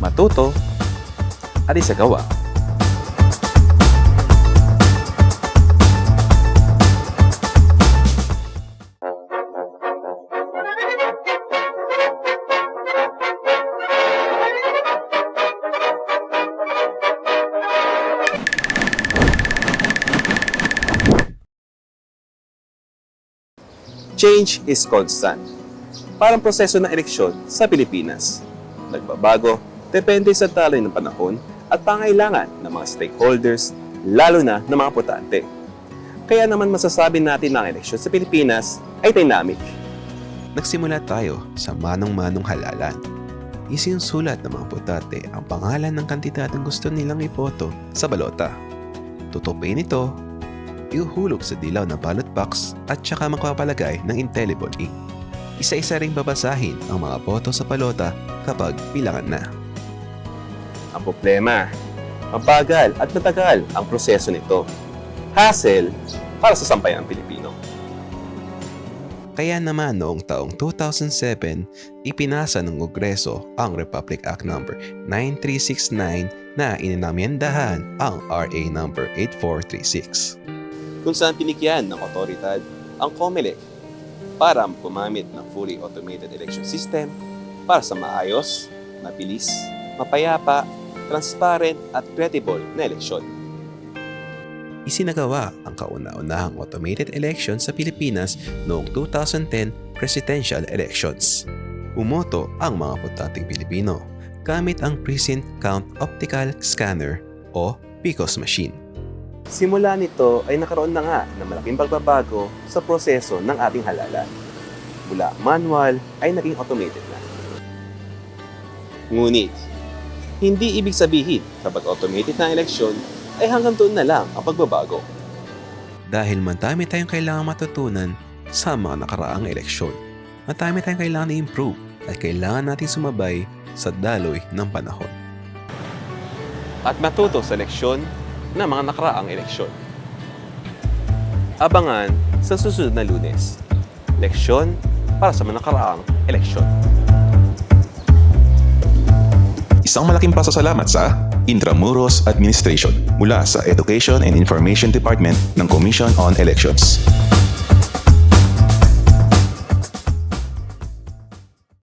matuto, at isagawa. Change is constant. Parang proseso ng eleksyon sa Pilipinas. Nagbabago, depende sa daloy ng panahon at pangailangan ng mga stakeholders, lalo na ng mga potante. Kaya naman masasabi natin na ang eleksyon sa Pilipinas ay dynamic. Nagsimula tayo sa manong-manong halalan. Isinsulat ng mga potante ang pangalan ng kandidatong gusto nilang ipoto sa balota. Tutupin ito, ihuhulog sa dilaw na ballot box at saka magpapalagay ng indelible ink. Isa-isa ring babasahin ang mga boto sa balota kapag bilangan na. Ang problema, mabagal at matagal ang proseso nito. Hassle para sa sampayan ng Pilipino. Kaya naman noong taong 2007, ipinasa ng Kongreso ang Republic Act No. 9369 na ininamyendahan ang RA No. 8436. kung saan pinikyan ng otoridad ang COMELEC para gumamit ng fully automated election system para sa maayos, mabilis, mapayapa, transparent at credible na eleksyon. Isinagawa ang kauna-unahang automated election sa Pilipinas noong 2010 presidential elections. Umoto ang mga botanting Pilipino gamit ang Precinct Count Optical Scanner o PICOS machine. Simula nito ay nakaroon na nga ng malaking pagbabago sa proseso ng ating halalan. Mula manual ay naging automated na. Ngunit, hindi ibig sabihin kapag automated na eleksyon ay hanggang doon na lang ang pagbabago. Dahil madami tayong kailangang matutunan sa mga nakaraang eleksyon. Madami tayong kailangan i-improve at kailangan natin sumabay sa daloy ng panahon. at matuto sa leksyon ng mga nakaraang eleksyon. Abangan sa susunod na lunes. Leksyon para sa mga nakaraang eleksyon. Isang malaking pasasalamat sa Intramuros Administration mula sa Education and Information Department ng Commission on Elections.